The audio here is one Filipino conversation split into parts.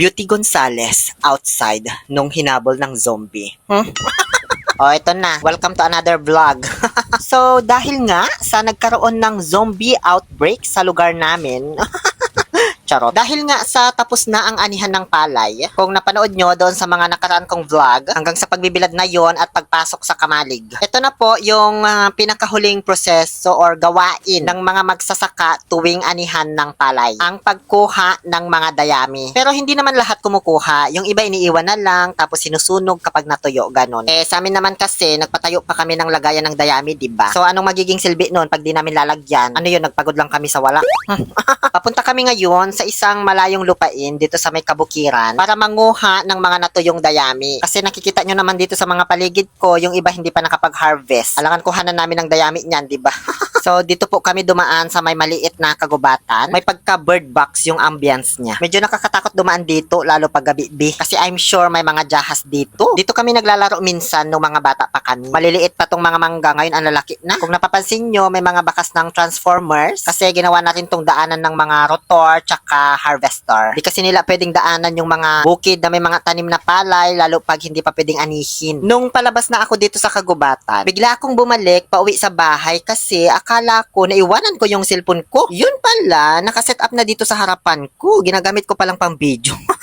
Beauty Gonzales outside nung hinabol ng zombie. Hmm? oh, ito na. Welcome to another vlog. so, dahil nga sa nagkaroon ng zombie outbreak sa lugar namin, Charot. Dahil nga sa tapos na ang anihan ng palay, kung napanood nyo doon sa mga nakaraan kong vlog, hanggang sa pagbibilad na yon at pagpasok sa kamalig. Ito na po yung ah, pinakahuling proseso or gawain ng mga magsasaka tuwing anihan ng palay. Ang pagkuha ng mga dayami. Pero hindi naman lahat kumukuha. Yung iba iniiwan na lang, tapos sinusunog kapag natuyo, ganun. Eh, sa amin naman kasi, nagpatayo pa kami ng lagayan ng dayami, di ba? So, anong magiging silbi noon pag di namin lalagyan? Ano yun, nagpagod lang kami sa wala? Papunta kami ngayon sa isang malayong lupain dito sa may kabukiran para manguha ng mga natuyong dayami. Kasi nakikita nyo naman dito sa mga paligid ko, yung iba hindi pa nakapag-harvest. Alangan kuhanan namin ng dayami niyan, di ba? so dito po kami dumaan sa may maliit na kagubatan. May pagka bird box yung ambience niya. Medyo nakakatakot dumaan dito lalo pag gabi kasi I'm sure may mga jahas dito. Dito kami naglalaro minsan nung mga bata pa kami. Maliliit pa tong mga mangga ngayon ang lalaki na. Kung napapansin nyo, may mga bakas ng transformers kasi ginawa na rin tong daanan ng mga rotor tsaka harvester. Di kasi nila pwedeng daanan yung mga bukid na may mga tanim na palay lalo pag hindi pa pwedeng anihin. Nung palabas na ako dito sa kagubatan, bigla akong bumalik pauwi sa bahay kasi akala ko naiwanan ko yung cellphone ko. Yun pala, nakaset up na dito sa harapan ko. Ginagamit ko palang pang video.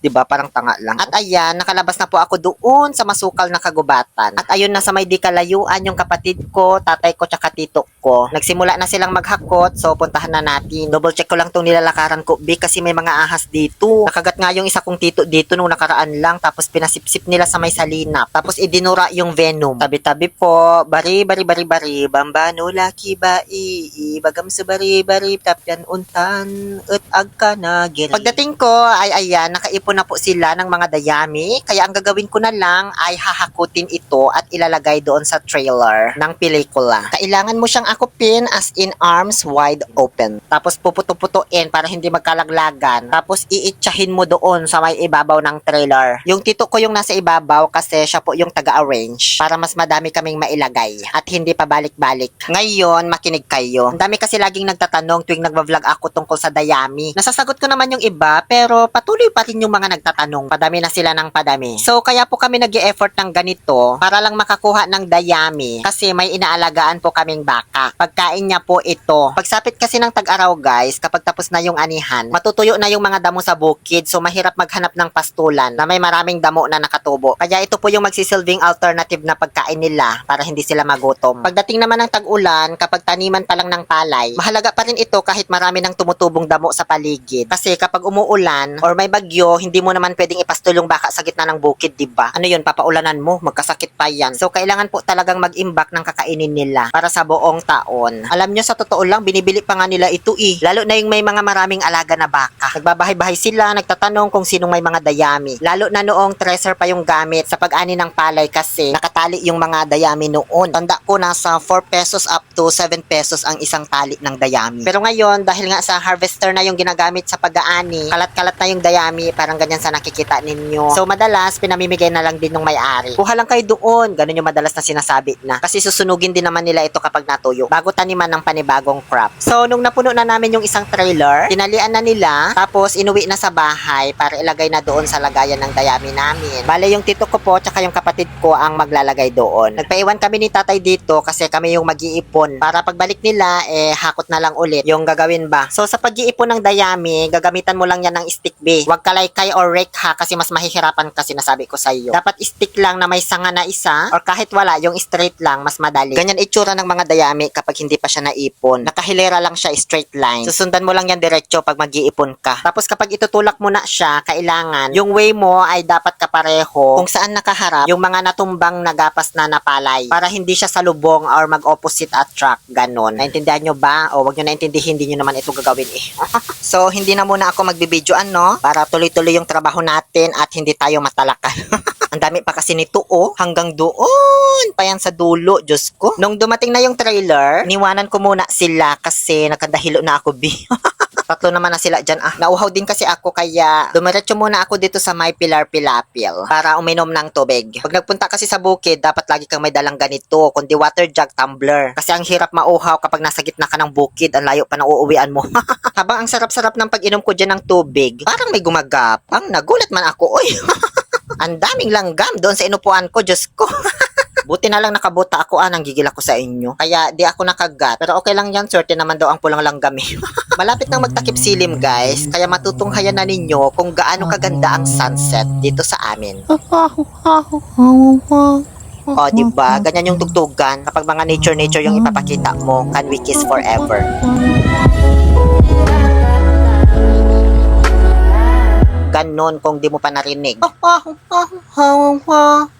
'di ba? Parang tanga lang. At ayan, nakalabas na po ako doon sa masukal na kagubatan. At ayun na sa may di kalayuan yung kapatid ko, tatay ko, tsaka tito ko. Nagsimula na silang maghakot, so puntahan na natin. Double check ko lang tong nilalakaran ko, B, kasi may mga ahas dito. Nakagat nga yung isa kong tito dito nung nakaraan lang, tapos pinasipsip nila sa may salinap. Tapos idinura yung venom. Tabi-tabi po, bari, bari, bari, bari, bambano, laki, bai, bagam sa bari, bari, tapyan, untan, ut, agka na, giri. Pagdating ko, ay ayan, nakaipon na po sila ng mga dayami, kaya ang gagawin ko na lang ay hahakutin ito at ilalagay doon sa trailer ng pelikula. Kailangan mo siyang akupin as in arms wide open. Tapos puputo-putuin para hindi magkalaglagan. Tapos iitsahin mo doon sa may ibabaw ng trailer. Yung tito ko yung nasa ibabaw kasi siya po yung taga-arrange para mas madami kaming mailagay at hindi pa balik-balik. Ngayon, makinig kayo. Ang dami kasi laging nagtatanong tuwing nagva-vlog ako tungkol sa dayami. Nasasagot ko naman yung iba pero patuloy pa rin yung mga nagtatanong. Padami na sila ng padami. So kaya po kami nag effort ng ganito para lang makakuha ng dayami kasi may inaalagaan po kaming baka. Pagkain niya po ito. Pagsapit kasi ng tag-araw guys, kapag tapos na yung anihan, matutuyo na yung mga damo sa bukid so mahirap maghanap ng pastulan na may maraming damo na nakatubo. Kaya ito po yung magsisilbing alternative na pagkain nila para hindi sila magutom. Pagdating naman ng tag-ulan, kapag taniman pa lang ng palay, mahalaga pa rin ito kahit marami ng tumutubong damo sa paligid. Kasi kapag umuulan or may bagyo, hindi mo naman pwedeng ipastol yung baka sa gitna ng bukid, di ba? Ano yun, papaulanan mo, magkasakit pa yan. So kailangan po talagang mag-imbak ng kakainin nila para sa buong taon. Alam nyo, sa totoo lang, binibili pa nga nila ito eh. Lalo na yung may mga maraming alaga na baka. Nagbabahay-bahay sila, nagtatanong kung sinong may mga dayami. Lalo na noong treasure pa yung gamit sa pag-ani ng palay kasi nakatali yung mga dayami noon. Tanda ko nasa 4 pesos up to 7 pesos ang isang tali ng dayami. Pero ngayon, dahil nga sa harvester na yung ginagamit sa pag-aani, kalat-kalat na yung dayami, parang ganyan sa nakikita ninyo. So madalas, pinamimigay na lang din ng may-ari. Kuha lang kayo doon, ganun yung madalas na sinasabi na. Kasi susunugin din naman nila ito kapag natuyo, bago taniman ng panibagong crop. So nung napuno na namin yung isang trailer, tinalian na nila, tapos inuwi na sa bahay para ilagay na doon sa lagayan ng dayami namin. Bale yung tito ko po, tsaka yung kapatid ko ang maglalagay doon. Nagpaiwan kami ni tatay dito kasi kami yung mag-iipon. Para pagbalik nila, eh hakot na lang ulit yung gagawin ba. So sa pag-iipon ng dayami, gagamitan mo lang yan ng stick B. Huwag kalaykay or rake ha kasi mas mahihirapan kasi nasabi ko sa iyo. Dapat stick lang na may sanga na isa or kahit wala, yung straight lang, mas madali. Ganyan itsura ng mga dayami kapag hindi pa siya naipon. Nakahilera lang siya straight line. Susundan mo lang yan diretso pag mag-iipon ka. Tapos kapag itutulak mo na siya, kailangan yung way mo ay dapat kapareho kung saan nakaharap yung mga natumbang nagapas na napalay para hindi siya salubong or mag-opposite attract. Ganon. Naintindihan nyo ba? O wag nyo naintindihin, hindi nyo naman ito gagawin eh. so, hindi na muna ako magbibidyoan, no? Para tuloy-tuloy yung trabaho natin at hindi tayo matalakan. Ang dami pa kasi nito, oh. Hanggang doon pa yan sa dulo, Diyos ko. Nung dumating na yung trailer, niwanan ko muna sila kasi nakadahilo na ako, bi. Tatlo naman na sila dyan. Ah, nauhaw din kasi ako kaya dumiretso muna ako dito sa may Pilar Pilapil para uminom ng tubig. Pag nagpunta kasi sa bukid, dapat lagi kang may dalang ganito, kundi water jug tumbler. Kasi ang hirap mauhaw kapag nasa gitna ka ng bukid, ang layo pa ng uuwian mo. Habang ang sarap-sarap ng pag-inom ko dyan ng tubig, parang may gumagapang. Nagulat man ako, oy. ang daming langgam doon sa inupuan ko, Diyos ko. Buti na lang nakabuta ako, ah, nanggigil ako sa inyo. Kaya di ako nakagat. Pero okay lang yan, swerte naman daw ang pulang langgam eh. Malapit nang magtakip silim guys, kaya matutunghayan na ninyo kung gaano kaganda ang sunset dito sa amin. O, di ba? Ganyan yung tugtugan kapag mga nature-nature yung ipapakita mo. Can we kiss forever? Ganon kung di mo pa narinig.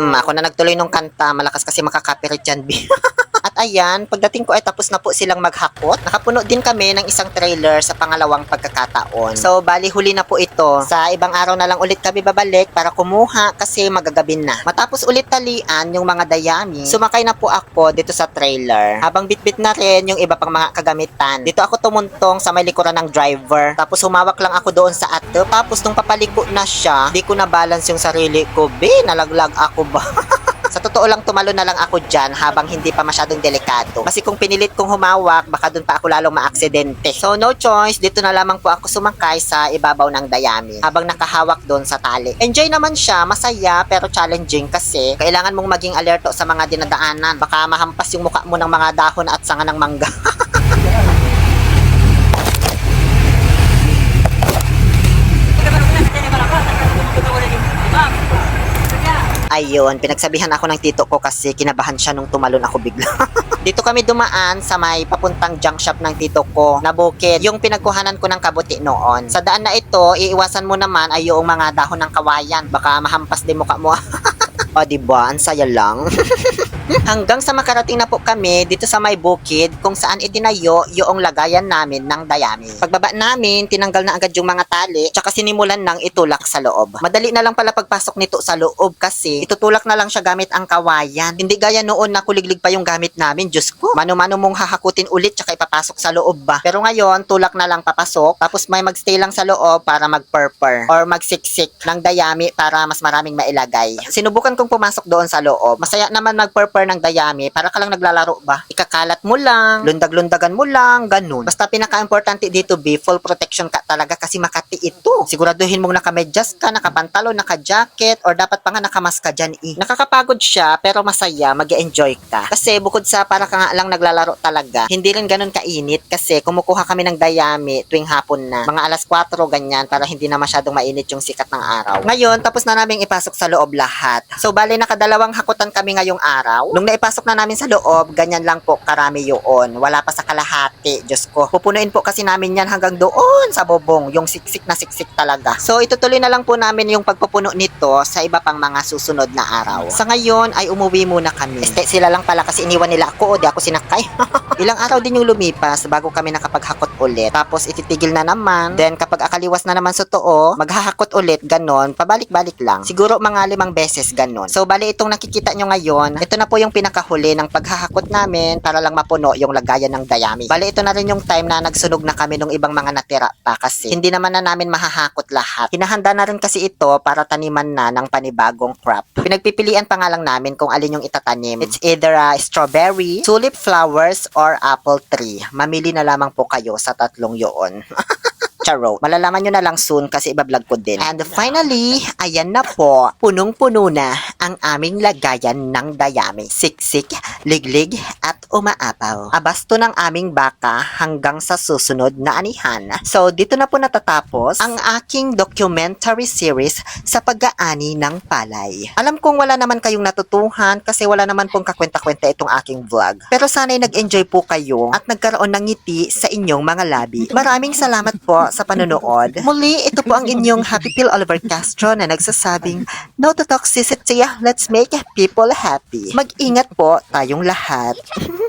Hmm, ako na nagtuloy nung kanta. Malakas kasi makakapirate dyan, B. At ayan, pagdating ko ay tapos na po silang maghakot. Nakapuno din kami ng isang trailer sa pangalawang pagkakataon. So, bali huli na po ito. Sa ibang araw na lang ulit kami babalik para kumuha kasi magagabin na. Matapos ulit talian yung mga dayami, sumakay na po ako dito sa trailer. Habang bitbit na rin yung iba pang mga kagamitan. Dito ako tumuntong sa may likuran ng driver. Tapos humawak lang ako doon sa ato. Tapos nung papaliko na siya, di ko na balance yung sarili ko. Be, nalaglag ako ba? Sa totoo lang, tumalo na lang ako dyan habang hindi pa masyadong delikado. Kasi kung pinilit kong humawak, baka dun pa ako lalong maaksidente. So, no choice, dito na lamang po ako sumakay sa ibabaw ng dayami habang nakahawak doon sa tali. Enjoy naman siya, masaya, pero challenging kasi kailangan mong maging alerto sa mga dinadaanan. Baka mahampas yung mukha mo ng mga dahon at sanga ng mangga. Ayun, pinagsabihan ako ng tito ko kasi kinabahan siya nung tumalon ako bigla. Dito kami dumaan sa may papuntang junk shop ng tito ko na bukid. Yung pinagkuhanan ko ng kabuti noon. Sa daan na ito, iiwasan mo naman ay yung mga dahon ng kawayan. Baka mahampas din mukha mo. o diba, ang saya lang. Hanggang sa makarating na po kami dito sa may bukid kung saan itinayo yung lagayan namin ng dayami. Pagbaba namin, tinanggal na agad yung mga tali tsaka sinimulan ng itulak sa loob. Madali na lang pala pagpasok nito sa loob kasi itutulak na lang siya gamit ang kawayan. Hindi gaya noon na kuliglig pa yung gamit namin, Diyos ko. Mano-mano mong hahakutin ulit tsaka ipapasok sa loob ba. Pero ngayon, tulak na lang papasok tapos may magstay lang sa loob para magpurpur or magsiksik ng dayami para mas maraming mailagay. Sinubukan kong pumasok doon sa loob. Masaya naman magpurpur ng dayami para ka lang naglalaro ba? Ikakalat mo lang, lundag-lundagan mo lang, ganun. Basta pinaka-importante dito, be, full protection ka talaga kasi makati ito. Siguraduhin mong nakamedyas ka, nakapantalo, naka-jacket, or dapat pa nga nakamas ka dyan eh. Nakakapagod siya, pero masaya, mag enjoy ka. Kasi bukod sa para ka nga lang naglalaro talaga, hindi rin ganun kainit kasi kumukuha kami ng dayami tuwing hapon na. Mga alas 4, ganyan, para hindi na masyadong mainit yung sikat ng araw. Ngayon, tapos na namin ipasok sa loob lahat. So, bali, nakadalawang hakutan kami ngayong araw. Nung naipasok na namin sa loob, ganyan lang po karami yun. Wala pa sa kalahati. Diyos ko. Pupunuin po kasi namin yan hanggang doon sa bobong. Yung siksik na siksik talaga. So, itutuloy na lang po namin yung pagpupuno nito sa iba pang mga susunod na araw. Sa ngayon, ay umuwi muna kami. Este, sila lang pala kasi iniwan nila ako o di ako sinakay. Ilang araw din yung lumipas bago kami nakapaghakot ulit. Tapos, ititigil na naman. Then, kapag akaliwas na naman sa totoo, maghahakot ulit, ganon. Pabalik-balik lang. Siguro mga limang beses ganon. So, bali itong nakikita nyo ngayon, ito na po yung pinakahuli ng paghahakot namin para lang mapuno yung lagayan ng dayami. Bali, ito na rin yung time na nagsunog na kami ng ibang mga natira pa kasi hindi naman na namin mahahakot lahat. Hinahanda na rin kasi ito para taniman na ng panibagong crop. Pinagpipilian pa nga lang namin kung alin yung itatanim. It's either a strawberry, tulip flowers, or apple tree. Mamili na lamang po kayo sa tatlong yun. Charo. Malalaman nyo na lang soon kasi ibablog ko din. And finally, ayan na po, punong-puno na ang aming lagayan ng dayami. Siksik, liglig, at umaapaw. Abasto ng aming baka hanggang sa susunod na anihan. So, dito na po natatapos ang aking documentary series sa pag-aani ng palay. Alam kong wala naman kayong natutuhan kasi wala naman pong kakwenta-kwenta itong aking vlog. Pero sana'y nag-enjoy po kayo at nagkaroon ng ngiti sa inyong mga labi. Maraming salamat po sa panonood. Muli, ito po ang inyong Happy Pill Oliver Castro na nagsasabing, No to toxicity, let's make people happy. Mag-ingat po tayong lahat.